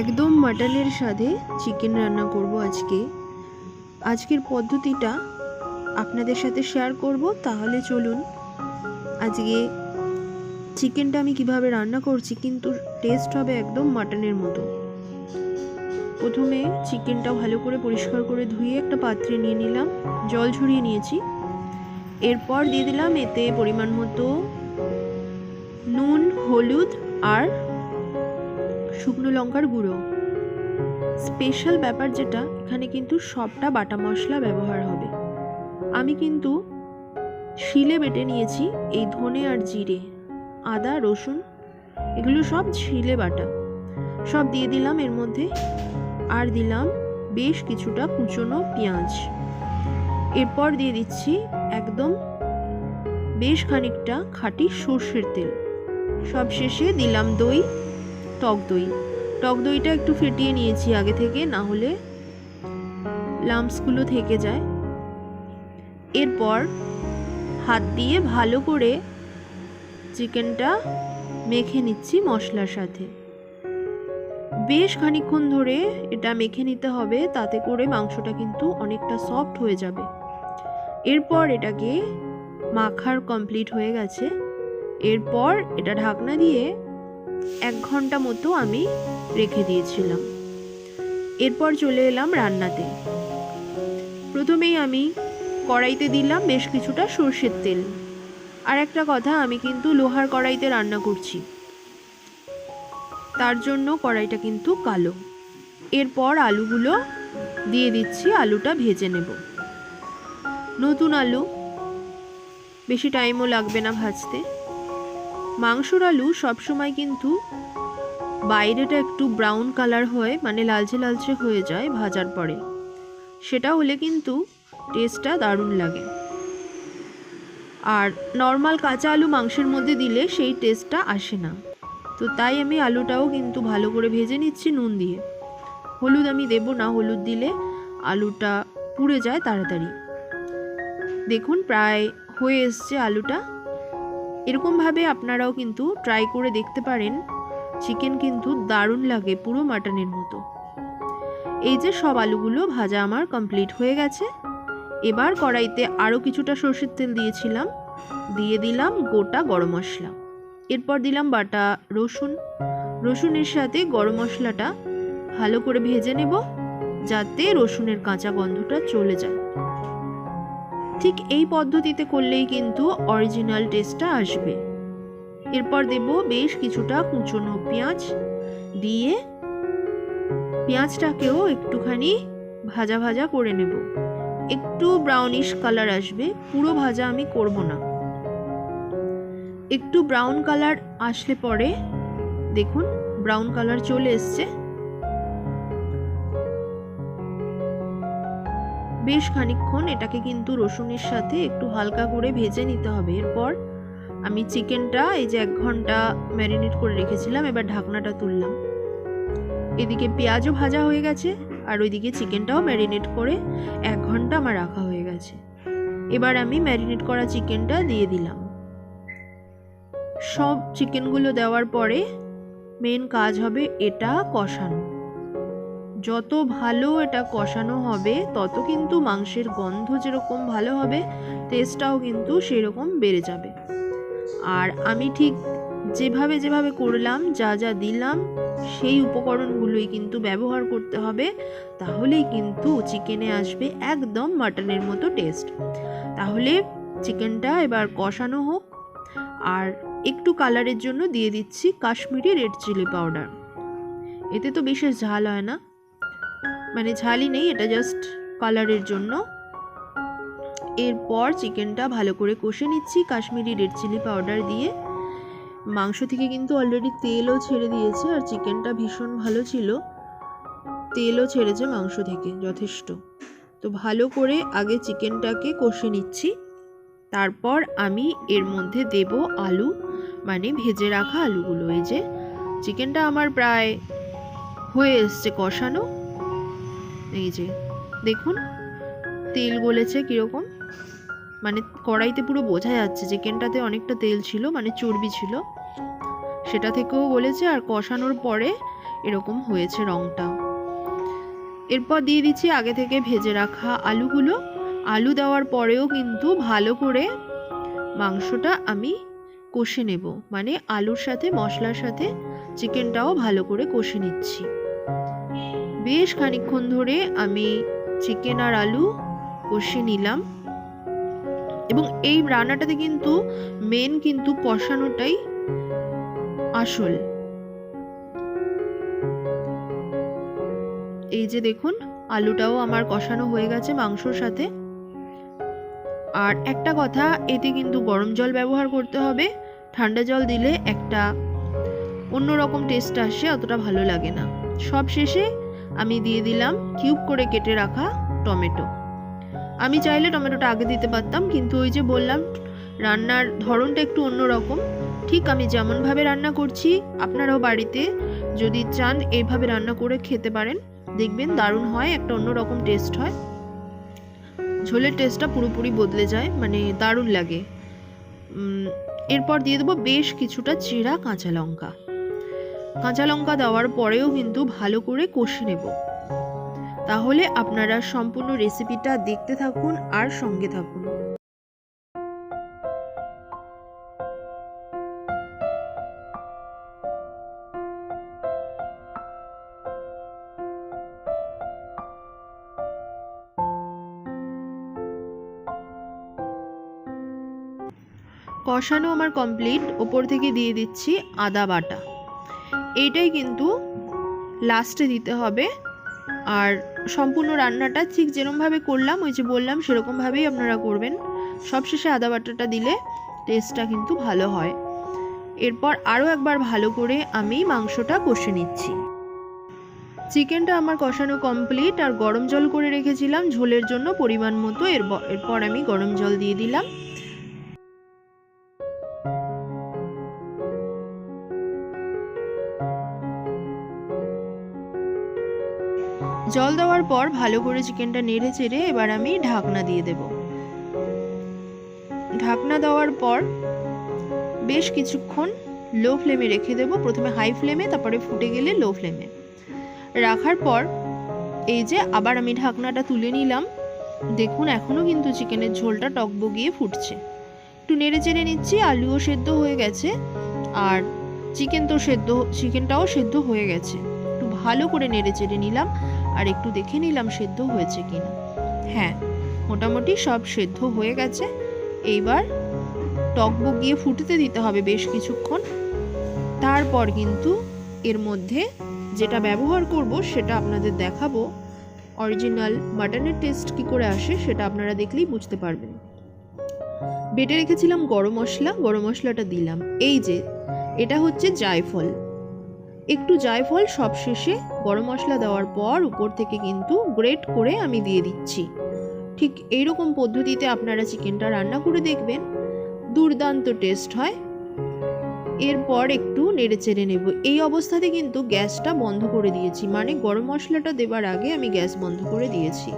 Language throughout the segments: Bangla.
একদম মাটনের স্বাদে চিকেন রান্না করব আজকে। আজকের পদ্ধতিটা আপনাদের সাথে শেয়ার করব, তাহলে চলুন। আজকে চিকেনটা আমি কীভাবে রান্না করছি, কিন্তু টেস্ট হবে একদম মাটনের মতো। প্রথমে চিকেনটা ভালো করে পরিষ্কার করে ধুয়ে একটা পাত্রে নিয়ে নিলাম, জল ঝরিয়ে নিয়েছি। এরপর দিয়ে দিলাম এতে পরিমাণ মতো নুন, হলুদ আর শুকনো লঙ্কার গুঁড়ো। স্পেশাল ব্যাপার যেটা, এখানে কিন্তু সবটা বাটা মশলা ব্যবহার হবে। আমি কিন্তু শিলে বেটে নিয়েছি এই ধনে আর জিরে, আদা, রসুন, এগুলো সব শিলে বাটা। সব দিয়ে দিলাম এর মধ্যে, আর দিলাম বেশ কিছুটা কুচনো পেঁয়াজ। এরপর দিয়ে দিচ্ছি একদম বেশ খানিকটা খাঁটি সর্ষের তেল। সব শেষে দিলাম দই। টক দই। টক দইটা একটু ফেটিয়ে নিয়েছি আগে থেকে, না হলে লাম্পসগুলো থেকে যায়। এরপর হাত দিয়ে ভালো করে চিকেনটা মেখে নিচ্ছি মশলার সাথে। বেশ খানিকক্ষণ ধরে এটা মেখে নিতে হবে, তাতে করে মাংসটা কিন্তু অনেকটা সফট হয়ে যাবে। এরপর এটাকে মাখার কমপ্লিট হয়ে গেছে। এরপর এটা ঢাকনা দিয়ে এক ঘণ্টা মতো আমি রেখে দিয়েছিলাম। এরপর চলে এলাম রান্নাতে। প্রথমেই আমি কড়াইতে দিলাম বেশ কিছুটা সর্ষের তেল। আর একটা কথা, আমি কিন্তু লোহার কড়াইতে রান্না করছি। তার জন্য কড়াইটা কিন্তু কালো। এরপর আলুগুলো দিয়ে দিচ্ছি, আলুটা ভেজে নেব। নতুন আলু, বেশি টাইমও লাগবে না ভাজতে। মাংসর আলু সবসময় কিন্তু বাইরেটা একটু ব্রাউন কালার হয় মানে লালচে লালচে হয়ে যায় ভাজার পরে। সেটা হলে কিন্তু টেস্টটা দারুণ লাগে। আর নর্মাল কাঁচা আলু মাংসের মধ্যে দিলে সেই টেস্টটা আসে না। তো তাই আমি আলুটাও কিন্তু ভালো করে ভেজে নিচ্ছি নুন দিয়ে। হলুদ আমি দেব না, হলুদ দিলে আলুটা পুড়ে যায় তাড়াতাড়ি। দেখুন, প্রায় হয়ে এসছে আলুটা। এরকমভাবে আপনারাও কিন্তু ট্রাই করে দেখতে পারেন। চিকেন কিন্তু দারুণ লাগে পুরো মাটনের মতো। এই যে সব আলুগুলো ভাজা আমার কমপ্লিট হয়ে গেছে। এবার কড়াইতে আরও কিছুটা সর্ষের তেল দিয়েছিলাম। দিয়ে দিলাম গোটা গরম মশলা। এরপর দিলাম বাটা, রসুন। রসুনের সাথে গরম মশলাটা ভালো করে ভেজে নেব, যাতে রসুনের কাঁচা গন্ধটা চলে যায়। ঠিক এই পদ্ধতিতে করলেই কিন্তু অরিজিনাল টেস্টটা আসবে। এরপর দেব বেশ কিছুটা কুচনো পেঁয়াজ দিয়ে পেঁয়াজটাকেও একটুখানি ভাজা ভাজা করে নেব। একটু ব্রাউনিশ কালার আসবে, পুরো ভাজা আমি করব না। একটু ব্রাউন কালার আসলে পরে দেখুন ব্রাউন কালার চলে এসছে। বেশ খানিকক্ষণ এটাকে কিন্তু রসুনের সাথে একটু হালকা করে ভেজে নিতে হবে। এরপর আমি চিকেনটা এই যে এক ঘণ্টা ম্যারিনেট করে রেখেছিলাম, এবার ঢাকনাটা তুললাম। এদিকে পেঁয়াজও ভাজা হয়ে গেছে আর ওইদিকে চিকেনটাও ম্যারিনেট করে এক ঘণ্টা আমার রাখা হয়ে গেছে। এবার আমি ম্যারিনেট করা চিকেনটা দিয়ে দিলাম। সব চিকেনগুলো দেওয়ার পরে মেন কাজ হবে এটা কষানো। যত ভালো এটা কষানো হবে, তত কিন্তু মাংসের গন্ধ যেরকম ভালো হবে টেস্টটাও কিন্তু সেরকম বেড়ে যাবে। আর আমি ঠিক যেভাবে যেভাবে করলাম, যা যা দিলাম, সেই উপকরণগুলোই কিন্তু ব্যবহার করতে হবে, তাহলেই কিন্তু চিকেনে আসবে একদম মাটনের মতো টেস্ট তাহলে চিকেনটা এবার কষানো হোক, আর একটু কালারের জন্য দিয়ে দিচ্ছি কাশ্মীরি রেড চিলি পাউডার এতে তো বিশেষ ঝাল হয় না। মানে ঝালই নেই, এটা জাস্ট কালারের জন্য। এরপর চিকেনটা ভালো করে কষে নিচ্ছি, কাশ্মীরি রেড চিলি পাউডার দিয়ে। মাংস থেকে কিন্তু অলরেডি তেলও ছেড়ে দিয়েছে, আর চিকেনটা ভীষণ ভালো ছিল। তেলও ছেড়েছে মাংস থেকে, যথেষ্ট। তো ভালো করে আগে চিকেনটাকে কষে নিচ্ছি। তারপর আমি এর মধ্যে দেব আলু মানে ভেজে রাখা আলুগুলো। এই যে চিকেনটা আমার প্রায় হয়ে এসছে কষানো। এই যে, দেখুন, তেল গলেছে কীরকম। মানে কড়াইতে পুরো বোঝা যাচ্ছে চিকেনটাতে অনেকটা তেল ছিল মানে চর্বি ছিল। সেটা থেকেও গলেছে আর কষানোর পরে এরকম হয়েছে রঙটা এরপর দিয়ে দিচ্ছি আগে থেকে ভেজে রাখা আলুগুলো। আলু দেওয়ার পরেও কিন্তু ভালো করে মাংসটা আমি কষে নেব। মানে আলুর সাথে, মশলার সাথে, চিকেনটাও ভালো করে কষে নিচ্ছি। বেশ খানিকক্ষণ ধরে আমি চিকেন আর আলু কষে নিলাম। এবং এই রান্নাটাতে কিন্তু মেন কিন্তু কষানোটাই আসল। এই যে দেখুন, আলুটাও আমার কষানো হয়ে গেছে মাংসর সাথে। আর একটা কথা, এতে কিন্তু গরম জল ব্যবহার করতে হবে। ঠান্ডা জল দিলে একটা অন্যরকম টেস্ট আসে, অতটা ভালো লাগে না। সব শেষে আমি দিয়ে দিলাম কিউব করে কেটে রাখা টমেটো। আমি চাইলে টমেটোটা আগে দিতে পারতাম, কিন্তু ওই যে বললাম, রান্নার ধরনটা একটু অন্যরকম। ঠিক আমি যেমনভাবে রান্না করছি, আপনারাও বাড়িতে যদি চান এইভাবে রান্না করে খেতে পারেন। দেখবেন দারুণ হয়, একটা অন্যরকম টেস্ট হয়। ঝোলের টেস্টটা পুরোপুরি বদলে যায় মানে দারুণ লাগে। এরপর দিয়ে দেবো বেশ কিছুটা চিরা কাঁচা লঙ্কা। কাঁচা লঙ্কা দেওয়ার পরেও কিন্তু ভালো করে কষে নেব। তাহলে আপনারা সম্পূর্ণ রেসিপিটা দেখতে থাকুন আর সঙ্গে থাকুন। কষানো আমার কমপ্লিট ওপর থেকে দিয়ে দিচ্ছি আদা বাটা। এইটাই কিন্তু লাস্টে দিতে হবে। আর সম্পূর্ণ রান্নাটা ঠিক যেরকমভাবে করলাম, ওই যে বললাম, সেরকমভাবেই আপনারা করবেন। সবশেষে আদা বাটাটা দিলে টেস্টটা কিন্তু ভালো হয়। এরপর আরও একবার ভালো করে আমি মাংসটা কষে নিচ্ছি। চিকেনটা আমার কষানো কমপ্লিট আর গরম জল করে রেখেছিলাম, ঝোলের জন্য পরিমাণ মতো এরপর আমি গরম জল দিয়ে দিলাম। জল দেওয়ার পর ভালো করে চিকেনটা নেড়ে চেড়ে এবার আমি ঢাকনা দিয়ে দেব। ঢাকনা দেওয়ার পর বেশ কিছুক্ষণ লো ফ্লেমে রেখে দেব। প্রথমে হাই ফ্লেমে, তারপরে ফুটে গেলে লো ফ্লেমে। রাখার পর এই যে আবার আমি ঢাকনাটা তুলে নিলাম, দেখুন এখনও কিন্তু চিকেনের ঝোলটা টকবগিয়ে ফুটছে। একটু নেড়ে চেড়ে নিচ্ছি, আলুও সেদ্ধ হয়ে গেছে আর চিকেন তো সেদ্ধ, চিকেনটাও সেদ্ধ হয়ে গেছে। একটু ভালো করে নেড়ে চেড়ে নিলাম। আর একটু দেখে নিলাম সেদ্ধ হয়েছে কিনা। হ্যাঁ মোটামুটি সব সেদ্ধ হয়ে গেছে। এইবার টকবক গিয়ে ফুটতে দিতে হবে বেশ কিছুক্ষণ। তারপর কিন্তু এর মধ্যে যেটা ব্যবহার করব সেটা আপনাদের দেখাবো। অরিজিনাল মাটনের টেস্ট কি করে আসে সেটা আপনারা দেখলেই বুঝতে পারবেন। বেটে রেখেছিলাম গরম মশলা, গরম মশলাটা দিলাম। এই যে, এটা হচ্ছে জায়ফল। একটু জায়ফল সবশেষে গরম মশলা দেওয়ার পর উপর থেকে কিন্তু গ্রেট করে আমি দিয়ে দিচ্ছি। ঠিক এইরকম পদ্ধতিতে আপনারা চিকেনটা রান্না করে দেখবেন। দুর্দান্ত টেস্ট হয়। এরপর একটু নেড়ে চেড়ে নেব। এই অবস্থাতে কিন্তু গ্যাসটা বন্ধ করে দিয়েছি। মানে গরম মশলাটা দেবার আগে আমি গ্যাস বন্ধ করে দিয়েছি।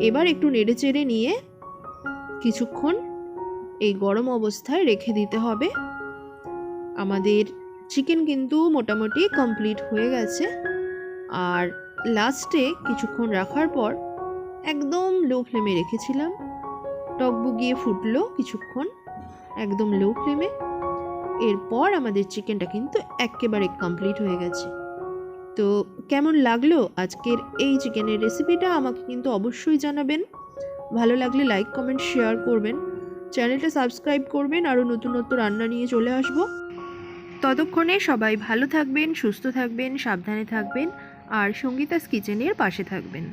এবার একটু নেড়ে চেড়ে নিয়ে কিছুক্ষণ এই গরম অবস্থায় রেখে দিতে হবে। আমাদের চিকেন কিন্তু মোটামুটি কমপ্লিট হয়ে গেছে। আর লাস্টে কিছুক্ষণ রাখার পর একদম লো ফ্লেমে রেখেছিলাম। টকবুগিয়ে ফুটলো কিছুক্ষণ একদম লো ফ্লেমে এরপর আমাদের চিকেনটা কিন্তু একেবারে কমপ্লিট হয়ে গেছে। তো কেমন লাগল আজকের এই চিকেনের রেসিপিটা আমাকে কিন্তু অবশ্যই জানাবেন। ভালো লাগলে লাইক কমেন্ট শেয়ার করবেন। চ্যানেলটা সাবস্ক্রাইব করবেন। আরও নতুন নতুন রান্না নিয়ে চলে আসব। ততক্ষণে সবাই ভালো থাকবেন সুস্থ থাকবেন সাবধানে থাকবেন আর সঙ্গীতাস কিচেনের পাশে থাকবেন।